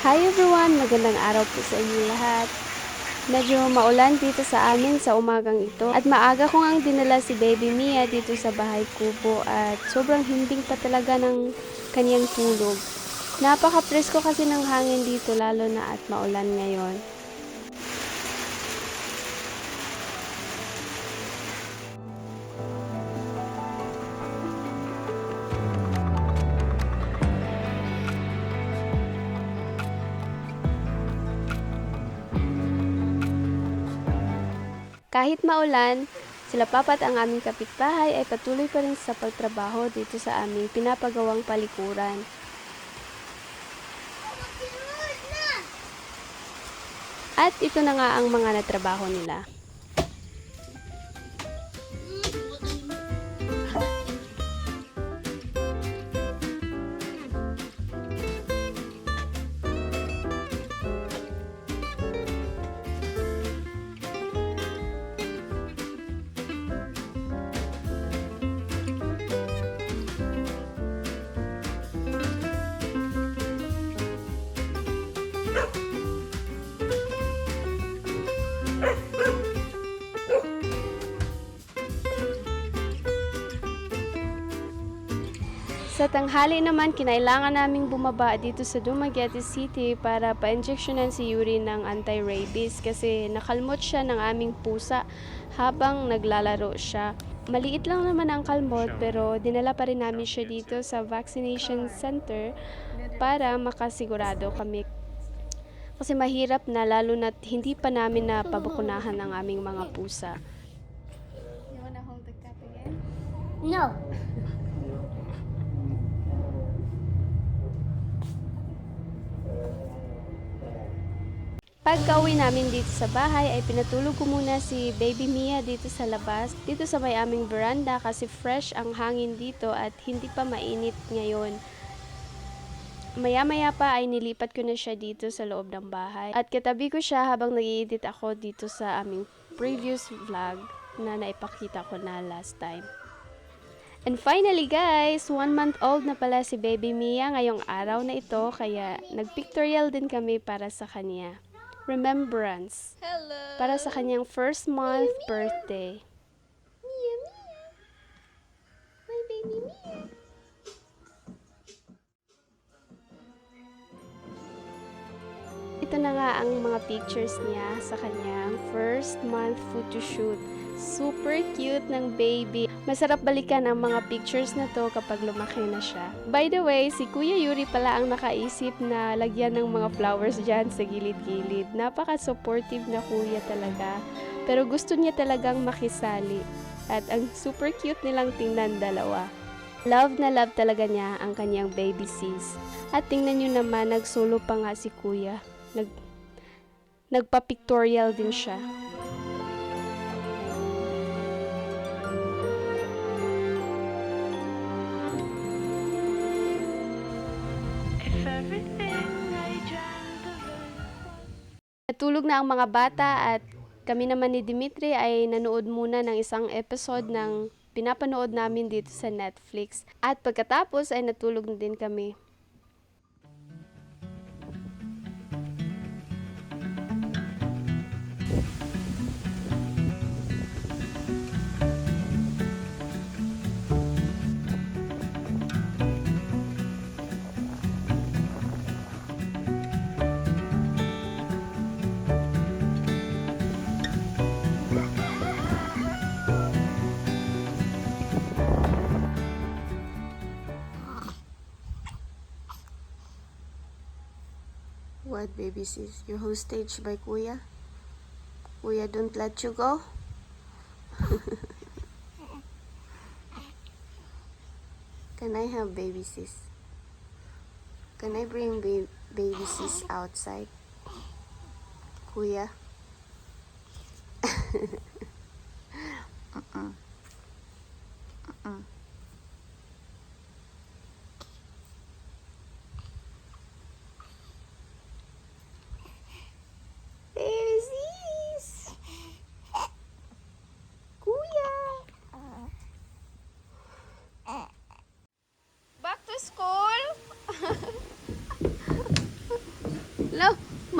Hi everyone! Magandang araw po sa inyo lahat. Medyo maulan dito sa amin sa umagang ito. At maaga ko ngang dinala si Baby Mia dito sa bahay kubo at sobrang himbing pa talaga ng kaniyang tulog. Napaka-presko kasi ng hangin dito lalo na at maulan ngayon. Kahit maulan, sila papat ang aming kapitbahay ay patuloy pa rin sa pagtrabaho dito sa aming pinapagawang palikuran. At ito na nga ang mga natrabaho nila. Tanghali naman, kinailangan naming bumaba dito sa Dumaguete City para pa-injectionan si Yuri ng anti-rabies kasi nakalmot siya ng aming pusa habang naglalaro siya. Maliit lang naman ang kalmot pero dinala pa rin namin siya dito sa vaccination center para makasigurado kami. Kasi mahirap na lalo na hindi pa namin napabakunahan ang aming mga pusa. You wanna hold the cup again? No. Pagka-uwi namin dito sa bahay ay pinatulog ko muna si Baby Mia dito sa labas, dito sa may aming veranda kasi fresh ang hangin dito at hindi pa mainit ngayon. Maya-maya pa ay nilipat ko na siya dito sa loob ng bahay at katabi ko siya habang nag edit ako dito sa aming previous vlog na naipakita ko na last time. And finally guys, one month old na pala si Baby Mia ngayong araw na ito kaya nagpictorial din kami para sa kanya. Remembrance. Hello. Para sa kanyang first month birthday. Mia, Mia. My baby Mia. Ito na nga ang mga pictures niya sa kanyang first month photoshoot. Super cute ng baby. Masarap balikan ang mga pictures na to kapag lumaki na siya. By the way, si Kuya Yuri pala ang nakaisip na lagyan ng mga flowers dyan sa gilid-gilid. Napaka-supportive na kuya talaga. Pero gusto niya talagang makisali. At ang super cute nilang tingnan dalawa. Love na love talaga niya ang kanyang baby sis. At tingnan nyo naman, nag-solo pa nga si kuya. Nag, nagpa-pictorial din siya. Natulog na ang mga bata at kami naman ni Dimitri ay nanood muna ng isang episode ng pinapanood namin dito sa Netflix. At pagkatapos ay natulog na din kami. What baby sis? Your hostage by Kuya? Kuya don't let you go? Can I have baby sis? Can I bring ba- baby sis outside? Kuya? Mm-mm. Mm-mm.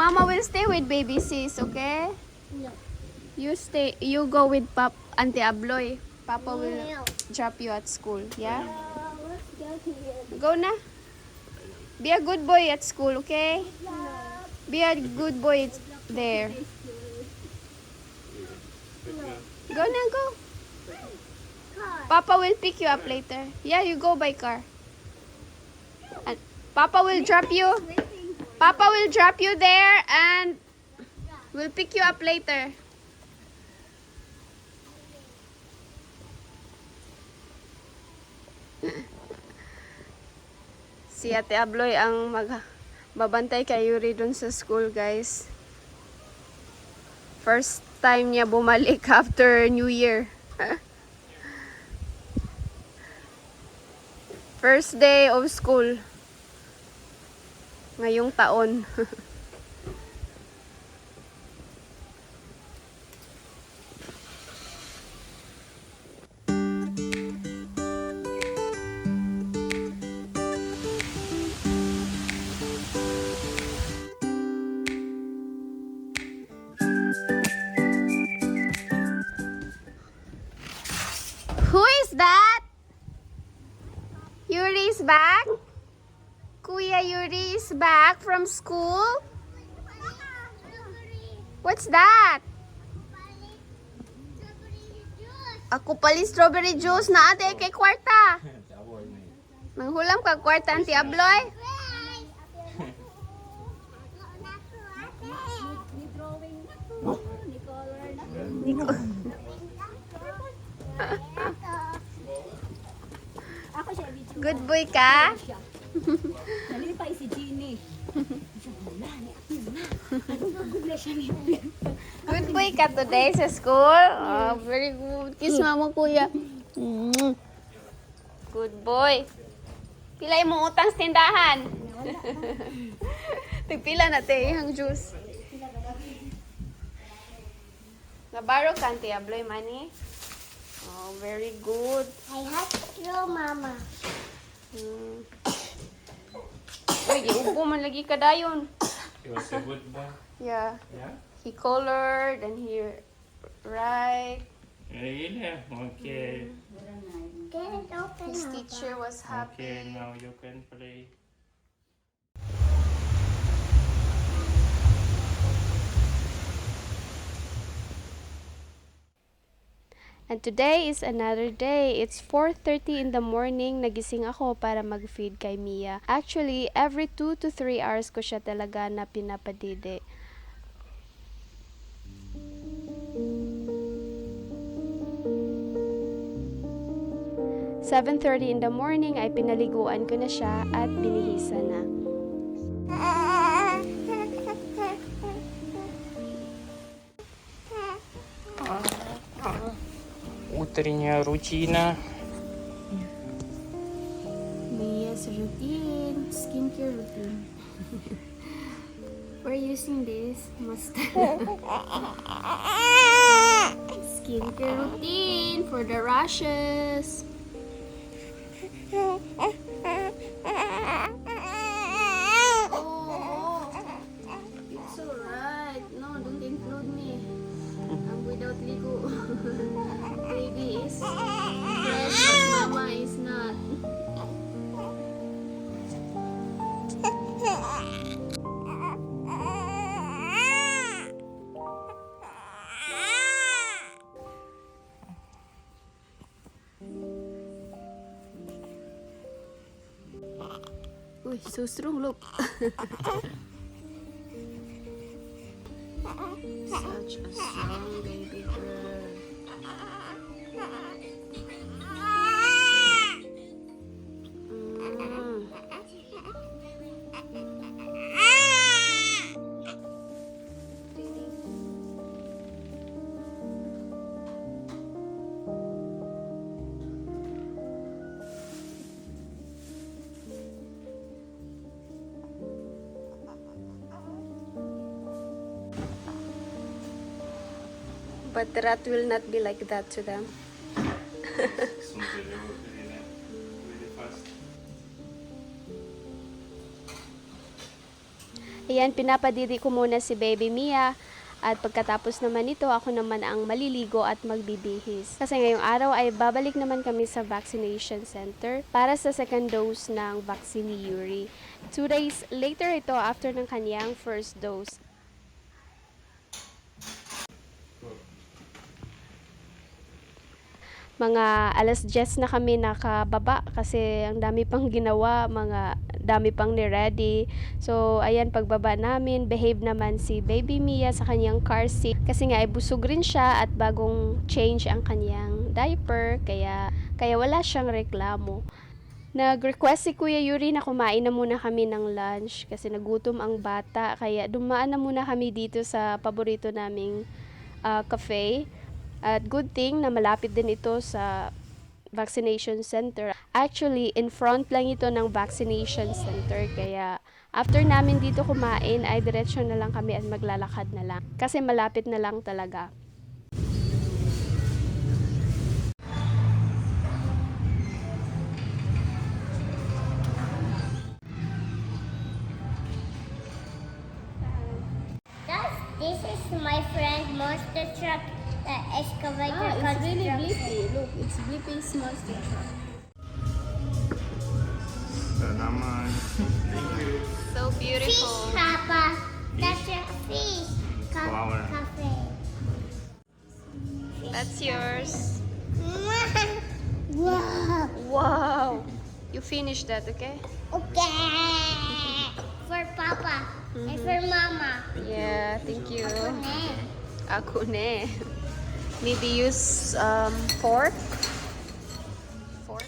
Mama will stay with baby sis, okay? No. You stay, you go with Pap, Auntie Abloy. Papa will No. drop you at school, yeah? Uh, let's go here. Go na. Be a good boy at school, okay? No. Be a good boy there. Go na, go. Papa will pick you up later. Yeah, you go by car. And Papa will drop you. Papa will drop you there and will pick you up later. Si Ate Abloy ang mag babantay kay Yuri dun sa school, guys. First time niya bumalik after New Year. First day of school. Ngayong taon. from school? What's that? Ako pali strawberry juice na ate kay kwarta. Manghulam ka kwarta anti Abloy? Good boy ka? Good boy ka today sa school? Oh, very good. Kiss mama kuya. Mm. Good boy. Pilay mo utang sa tindahan. Tigpila na te, ang juice. Nabaro ka, Auntie Abloy, money? Oh, very good. I have to draw, Mama. Hmm. Uy, iubo man lagi ka dayon. He was a good boy. Yeah. Yeah? He colored and he write. Really? Okay. His teacher was happy. Okay, now you can play. And today is another day. It's 4.30 in the morning. Nagising ako para mag-feed kay Mia. Actually, every 2 to 3 hours ko siya talaga na pinapadide. Seven thirty in the morning ay pinaliguan ko na siya at binihisa na. Утренняя рутина. Mia's routine, skincare routine. We're using this mustard. skincare routine for the rashes. So strong, look. Such a strong baby But the rat will not be like that to them. Ayan, pinapadiri ko muna si Baby Mia. At pagkatapos naman nito, ako naman ang maliligo at magbibihis. Kasi ngayong araw ay babalik naman kami sa vaccination center para sa second dose ng vaccine Yuri. Two days later ito after ng kanyang first dose. Mga alas 10 na kami nakababa kasi ang dami pang ginawa, mga dami pang ni-ready. So, ayan, pagbaba namin, behave naman si Baby Mia sa kanyang car seat. Kasi nga, ay busog rin siya at bagong change ang kanyang diaper, kaya, kaya wala siyang reklamo. Nag-request si Kuya Yuri na kumain na muna kami ng lunch kasi nagutom ang bata. Kaya dumaan na muna kami dito sa paborito naming ah, cafe. At good thing na malapit din ito sa vaccination center. Actually, in front lang ito ng vaccination center. Kaya after namin dito kumain, ay diretsyo na lang kami at maglalakad na lang. Kasi malapit na lang talaga. This is my friend monster truck excavator construction. Look, it's Blippi's monster truck. Salamat. Thank you. So Fish, Papa. That's your fish. Ca- Flower. Cafe. That's yours. wow. Wow! You finished that, okay? Okay. For Papa and for Mama. Yeah, thank you. Ne. Ako ne. Maybe use um, fork? Fork?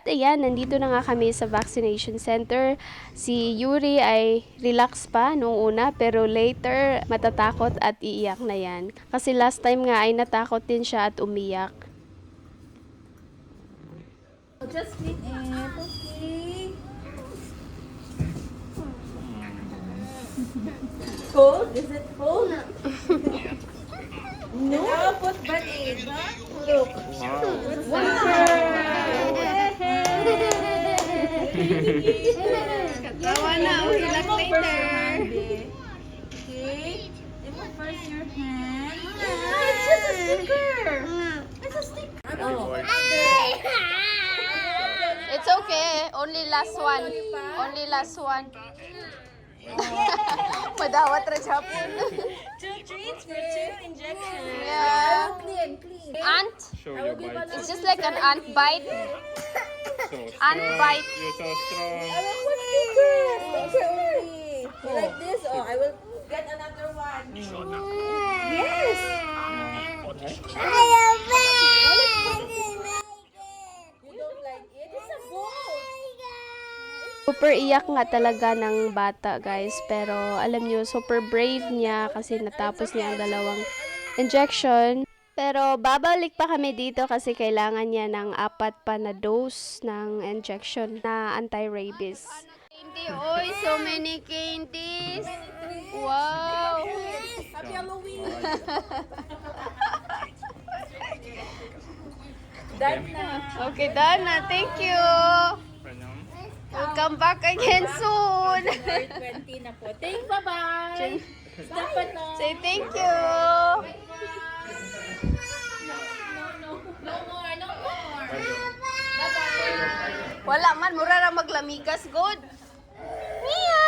At ayan, nandito na nga kami sa vaccination center. Si Yuri ay relax pa noong una, pero later matatakot at iiyak na yan. Kasi last time nga ay natakot din siya at umiyak. Just clean it, Cold? Is it cold? no. Now put band-aid, huh? Look. Wow. Gawa na, uhilag later. Okay. Remove first your hand. Ah, it's just a sticker. It's a sticker. Oh. It's okay. Only last one. Only last one. Madawat ra Japon. Two treats for two injections. yeah. Clean, clean. Ant. Show your bite. It's just like an ant bite. So Ant bite. You're so strong. I will put sticker. Like this. Oh, I will get another one. Yes. You don't like it? It's a ball. Super iyak nga talaga ng bata, guys. Pero alam nyo, super brave niya kasi natapos niya ang dalawang injection. Pero babalik pa kami dito kasi kailangan niya ng apat pa na dose ng injection na anti-rabies. Candy, oy, so many candies. Wow. Happy Halloween. Done na. Okay, done na. Thank you. We'll come back again soon. Number 20 na po. Thank bye-bye. Stop pa na. Say thank you. No more, no more. Wala man, mura ra maglamigas, good. Mia!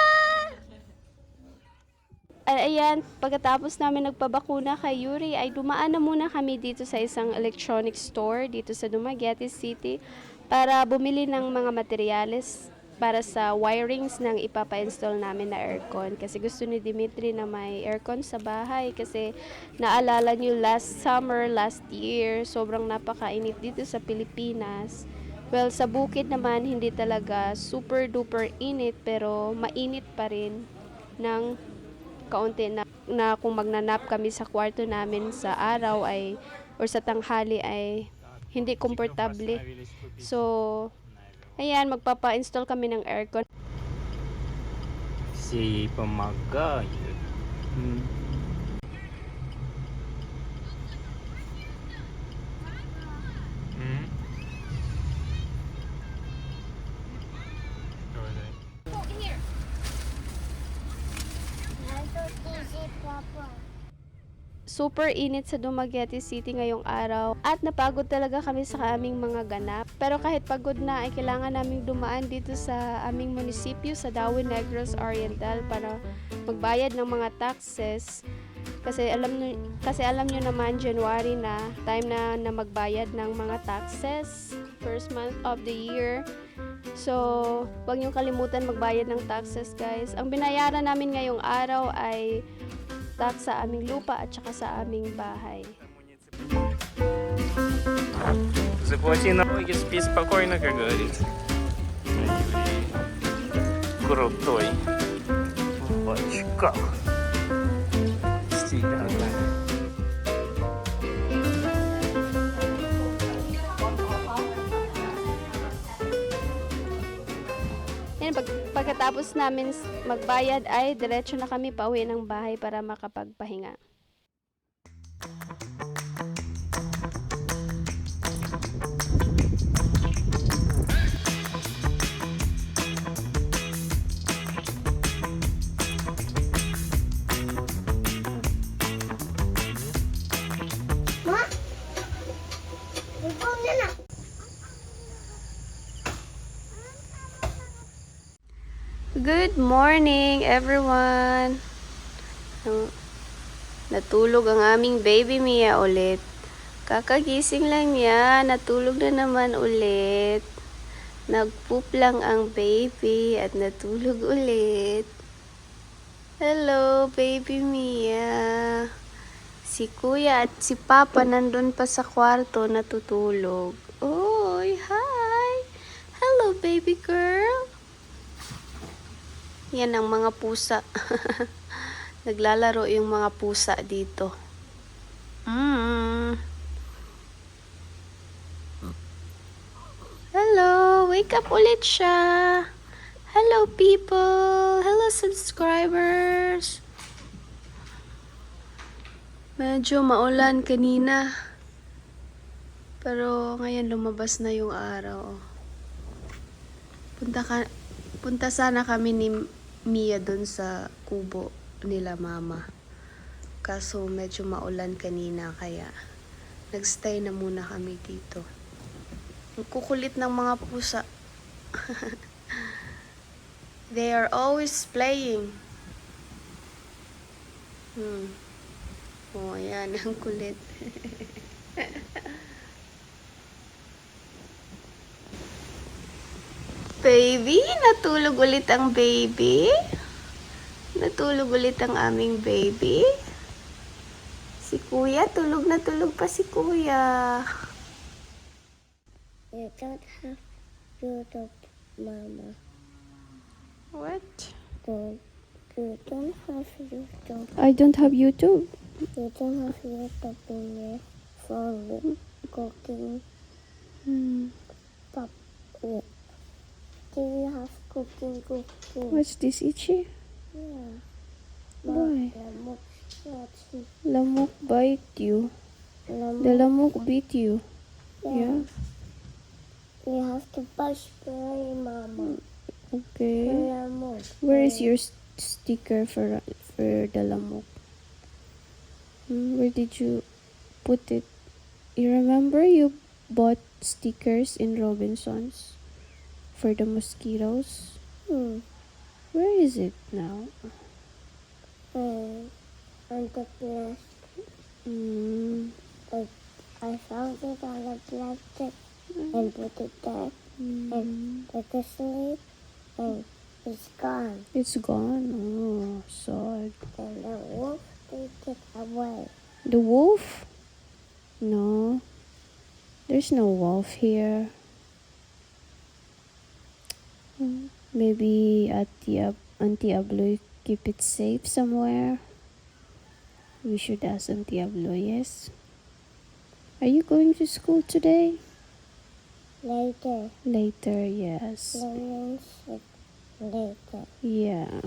Ay, ayan, pagkatapos namin nagpabakuna kay Yuri, ay dumaan na muna kami dito sa isang electronic store dito sa Dumaguete City para bumili ng mga materyales para sa wirings ng ipapa-install namin na aircon. Kasi gusto ni Dimitri na may aircon sa bahay kasi naalala niyo last summer, last year, sobrang napakainit dito sa Pilipinas. Well, sa bukid naman, hindi talaga super duper init pero mainit pa rin ng kaunti na, na kung magnanap kami sa kwarto namin sa araw ay or sa tanghali ay hindi komportable. So, ayan, magpapa-install kami ng aircon. Si Pamaga. Hmm. Hmm? Papa. Super init sa Dumaguete City ngayong araw at napagod talaga kami sa aming mga ganap. Pero kahit pagod na ay kailangan naming dumaan dito sa aming munisipyo sa Dawi Negros Oriental para magbayad ng mga taxes. Kasi alam nyo, kasi alam nyo naman January na time na na magbayad ng mga taxes first month of the year. So, wag nyo kalimutan magbayad ng taxes guys. Ang binayaran namin ngayong araw ay tax sa aming lupa at saka sa aming bahay. Заплати налоги, спи спокойно, как говорится. Юрий крутой. В очках. Pagkatapos namin magbayad ay diretso na kami pauwi ng bahay para makapagpahinga. Good morning, everyone! Natulog ang aming baby Mia ulit. Kakagising lang niya, natulog na naman ulit. Nagpoop lang ang baby at natulog ulit. Hello, baby Mia. Si kuya at si papa nandun pa sa kwarto natutulog. Oy, hi! Hello, baby girl! Yan ang mga pusa. Naglalaro yung mga pusa dito. Mm. Hello, wake up ulit siya. Hello people. Hello subscribers. Medyo maulan kanina. Pero ngayon lumabas na yung araw. Punta ka punta sana kami ni Mia doon sa kubo nila mama. Kaso medyo maulan kanina kaya nagstay na muna kami dito. Ang kukulit ng mga pusa. They are always playing. Hmm. Oh, ayan. Ang kulit. Baby, natulog ulit ang baby. Natulog ulit ang aming baby. Si kuya, tulog na tulog pa si kuya. You don't have YouTube, Mama. What? Don't, you don't have YouTube. I don't have YouTube. You don't have YouTube in your phone. Cooking Hmm. pop. Yeah. Do you have cooking cooking? What's this, Ichi? Yeah. Why? Lamok. Lamok bite you. Lamok. The lamok beat you. Yeah. You have to push spray, Mama. Okay. Lamok. Where is your sticker for for the lamok? Hmm, where did you put it? You remember you bought stickers in Robinsons for the mosquitoes? Hmm. Where is it now? And on the plastic. Hmm. I found it on the plastic and put it there. And took a sleep and it's gone. It's gone. Oh, sad. And the wolf take it away. The wolf? No. There's no wolf here. Hmm, Maybe at the Auntie Abloy keep it safe somewhere. We should ask Auntie Abloy, yes? Are you going to school today? Later. Later, yes. Later. Yeah.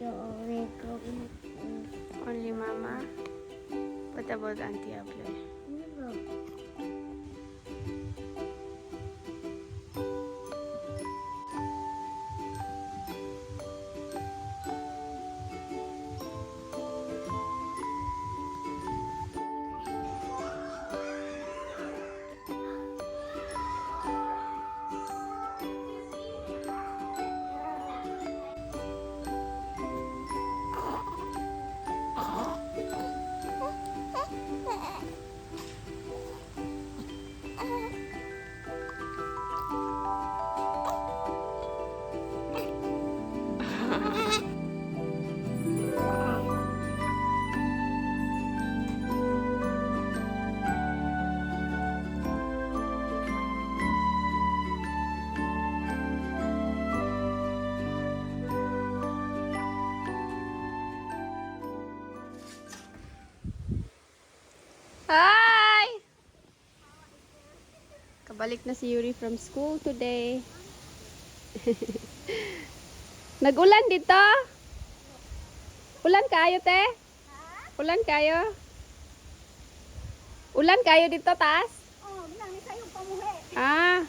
You only go Only Mama? What about Auntie Abloy? Kabalik na si Yuri from school today. Nag-ulan dito? Ulan kayo, te? Ulan kayo? Ulan kayo dito, taas? Oh, bilang ni sa'yo pamuhi. Ah,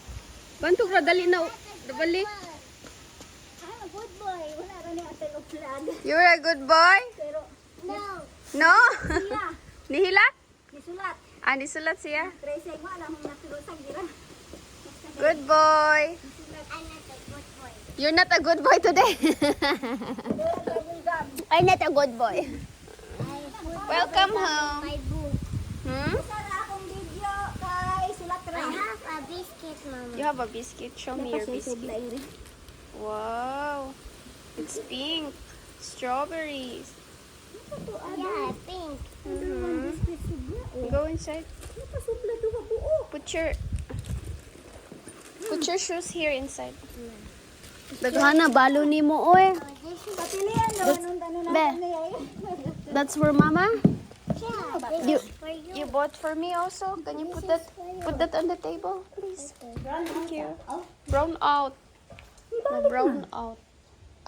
bantog ra dali na balik. I'm a good boy. Wala rin yung atin uplan. You're a good boy? Pero, no. No? Siya, Nihila? nisulat. Ah, nisulat siya. Good boy. I'm not a good boy. You're not a good boy today. I'm not a good boy. Welcome home. My book. Hmm? Sara akong video kay sulat ra. I have a biscuit, mama. You have a biscuit. Show me your biscuit. Wow. It's pink. Strawberries. Yeah, pink. Mhm. Go inside. Put your Put your shoes here inside. Daghana balo ni mo oy. Be. That's for mama. You you. bought for me also. Can you put that put that on the table, please? Thank you. Brown out. Na brown out.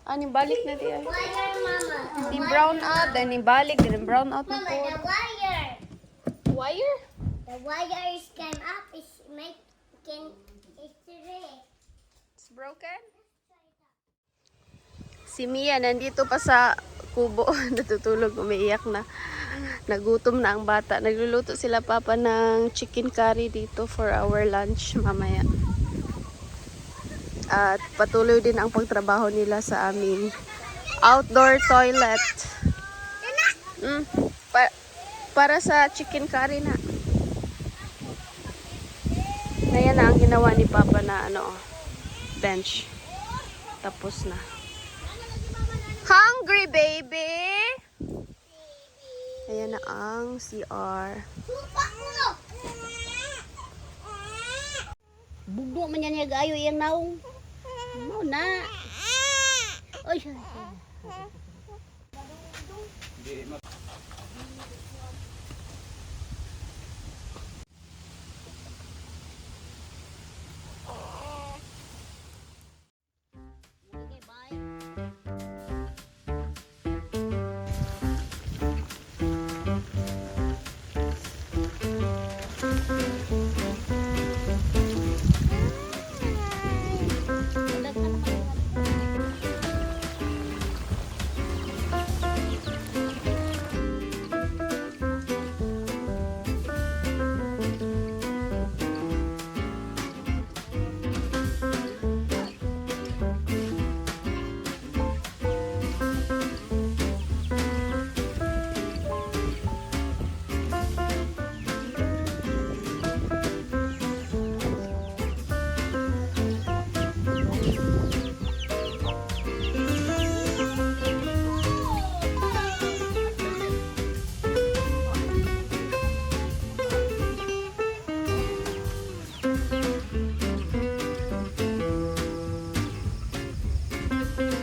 Ah, balik na diya. Mama. Di brown out, then ibalik, then brown out na Mama, po. the wire. Wire? The wires came up. Is make can it's red. It's broken? Si Mia nandito pa sa kubo, natutulog, umiiyak na. Nagutom na ang bata. Nagluluto sila papa ng chicken curry dito for our lunch mamaya. At patuloy din ang pagtrabaho nila sa aming outdoor toilet. Mm, para sa chicken curry na. Ayan na ang ginawa ni Papa na ano, bench. Tapos na. Hungry baby! Ayan na ang CR. Bugdo man yan yung gayo yan naong. Mau na. Oy, siya.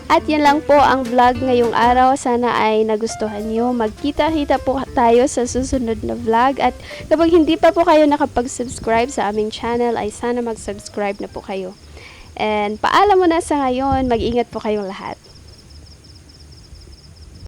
At yan lang po ang vlog ngayong araw. Sana ay nagustuhan nyo. Magkita-kita po tayo sa susunod na vlog. At kapag hindi pa po kayo nakapag-subscribe sa aming channel, ay sana mag-subscribe na po kayo. And paalam mo na sa ngayon. Mag-ingat po kayong lahat.